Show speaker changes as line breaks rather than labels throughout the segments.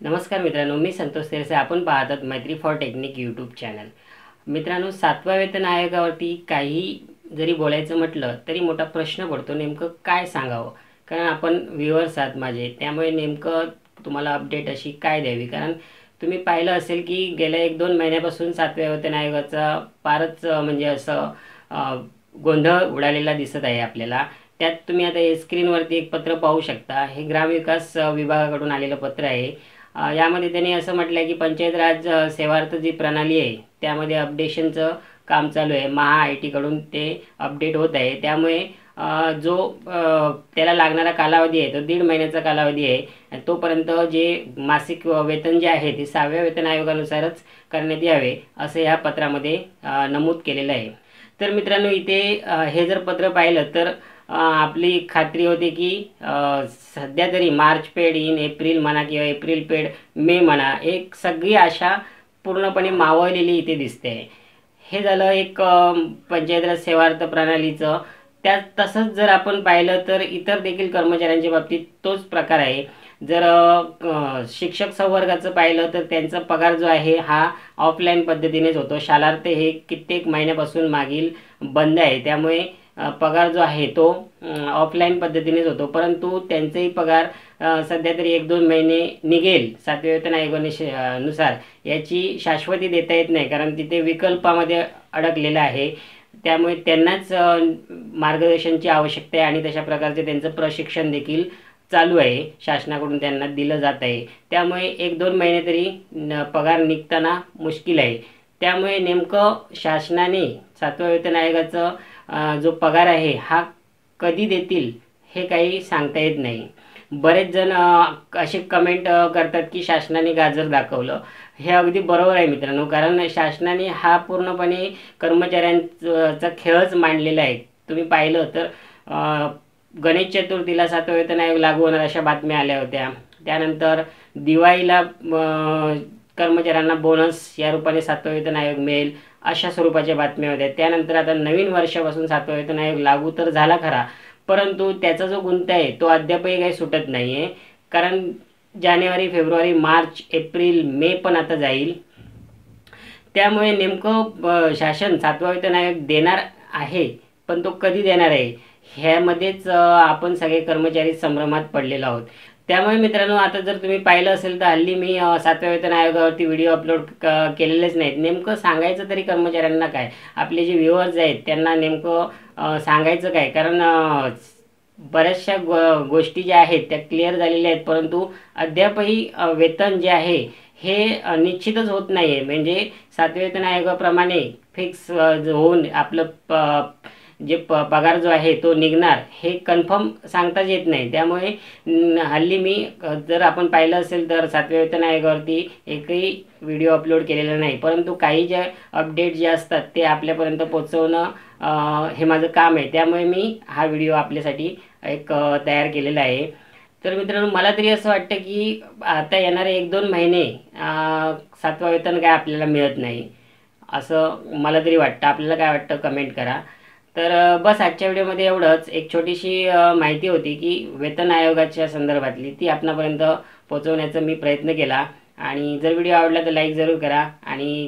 नमस्कार मित्रांनो मी संतोष तेरसे. आपण पाहतात मैत्री फॉर टेक्निक यूट्यूब चॅनल. मित्रांनो सातव्या वेतन आयोगावरती काही जरी बोलायचं म्हटलं तरी मोठा प्रश्न पडतो नेमकं काय सांगावं? कारण आपण व्ह्युअर्स आहात माझे त्यामुळे नेमकं तुम्हाला अपडेट अशी काय द्यावी? कारण तुम्ही पाहिलं असेल की गेल्या एक दोन महिन्यापासून सातव्या वेतन आयोगाचा फारच म्हणजे असं गोंधळ उडालेला दिसत आहे आपल्याला. त्यात तुम्ही आता स्क्रीनवरती एक पत्र पाहू शकता. हे ग्रामविकास विभागाकडून आलेलं पत्र आहे. यामध्ये त्यांनी असं म्हटलं आहे की पंचायत राज सेवार्थ जी प्रणाली आहे त्यामध्ये अपडेशनचं काम चालू आहे. महा आय टीकडून ते अपडेट होत आहे. त्यामुळे जो त्याला लागणारा कालावधी आहे तो दीड महिन्याचा कालावधी आहे तोपर्यंत जे मासिक वेतन जे आहे ते सहाव्या वेतन आयोगानुसारच करण्यात यावे असं ह्या पत्रामध्ये नमूद केलेलं आहे. तर मित्रांनो इथे हे जर पत्र पाहिलं तर आपली खात्री होते की सध्या तरी मार्च पेड इन एप्रिल म्हणा किंवा एप्रिल पेड मे म्हणा एक सगळी आशा पूर्णपणे मावळलेली इथे दिसते. हे झालं एक पंचायतराज पंचायत सेवार्थ प्रणालीचं. त्यात तसंच जर आपण पाहिलं तर इतर देखील कर्मचाऱ्यांच्या बाबतीत तोच प्रकार आहे. जर शिक्षक संवर्गाचं पाहिलं तर त्यांचा पगार जो आहे हा ऑफलाईन पद्धतीनेच होतो. शालार्थ हे कित्येक महिन्यापासून मागील बंद आहे. त्यामुळे पगार जो आहे तो ऑफलाईन पद्धतीनेच होतो. परंतु त्यांचेही पगार सध्या तरी एक दोन महिने निघेल. सातव्या वेतन आयोगाने नुसार. याची शाश्वती देता येत नाही कारण तिथे विकल्पामध्ये अडकलेलं आहे. त्यामुळे त्यांनाच मार्गदर्शनची आवश्यकता आहे आणि तशा प्रकारचे त्यांचं प्रशिक्षण देखील चालू आहे. शासनाकडून त्यांना दिलं जात आहे. त्यामुळे एक दोन महिने तरी पगार निघताना मुश्किल आहे. त्यामुळे नेमकं शासनाने सातव्या वेतन आयोगाचं जो पगार आहे हा कधी देतील हे काही सांगता येत नाही. बरेच जण असे कमेंट करतात की शासनाने गाजर दाखवलं. हे अगदी बरोबर आहे मित्रांनो कारण शासनाने हा पूर्णपणे कर्मचाऱ्यांचा खेळच मांडलेला आहे. तुम्ही पाहिलं तर गणेश चतुर्थीला सातवेतन आयोग लागू होणार अशा बातम्या आल्या होत्या. त्यानंतर दिवाळीला कर्मचाऱ्यांना बोनस या रूपाने सातवा वेतन आयोग मिळेल अशा स्वरूपाच्या बातम्या होत्या. त्यानंतर आता नवीन वर्षापासून सातवा वेतन आयोग लागू तर झाला खरा परंतु त्याचा जो गुंत आहे तो अद्यापही काही सुटत नाही आहे कारण जानेवारी फेब्रुवारी मार्च एप्रिल मे पण आता जाईल. त्यामुळे नेमकं शासन सातवा वेतन आयोग देणार आहे पण तो कधी देणार आहे? ह्यामध्येच आपण सगळे कर्मचारी संभ्रमात पडलेलो आहोत. त्यामुळे मित्रांनो आता जर तुम्ही पाहिलं असेल तर हल्ली मी सातव्या वेतन आयोगावरती व्हिडिओ अपलोड क- केलेलेच नाहीत. नेमकं सांगायचं तरी कर्मचाऱ्यांना काय? आपले जे व्ह्युअर्स आहेत त्यांना नेमकं सांगायचं काय? कारण बऱ्याचशा गो गोष्टी ज्या आहेत त्या क्लिअर झालेल्या आहेत. परंतु अद्यापही वेतन जे आहे हे निश्चितच होत नाही आहे म्हणजे सातव्या वेतन आयोगाप्रमाणे फिक्स होऊन आपलं प जे प पगार जो आहे तो निघणार हे कन्फर्म सांगताच येत नाही. त्यामुळे हल्ली मी जर आपण पाहिलं असेल तर सातव्या वेतन आयोगावरती एकही व्हिडिओ अपलोड केलेला नाही. परंतु काही जे अपडेट जे असतात ते आपल्यापर्यंत पोचवणं हे माझं काम आहे. त्यामुळे मी हा व्हिडिओ आपल्यासाठी एक तयार केलेला आहे. तर मित्रांनो मला तरी असं वाटतं की आता येणारे एक दोन महिने सातवा वेतन काय आपल्याला मिळत नाही. असं मला तरी वाटतं. आपल्याला काय वाटतं? कमेंट करा. तर बस आजच्या व्हिडिओमध्ये एवढंच. एक छोटीशी माहिती होती की वेतन आयोगाच्या संदर्भातली ती आपणापर्यंत पोहोचवण्याचा मी प्रयत्न केला. आणि जर व्हिडिओ आवडला तर लाईक जरूर करा. आणि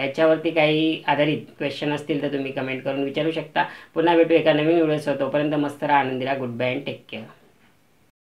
याच्यावरती काही आधारित क्वेश्चन असतील तर तुम्ही कमेंट करून विचारू शकता. पुन्हा भेटू एका नवीन व्हिडिओसह तोपर्यंत मस्त राहा आनंदी good bye and take care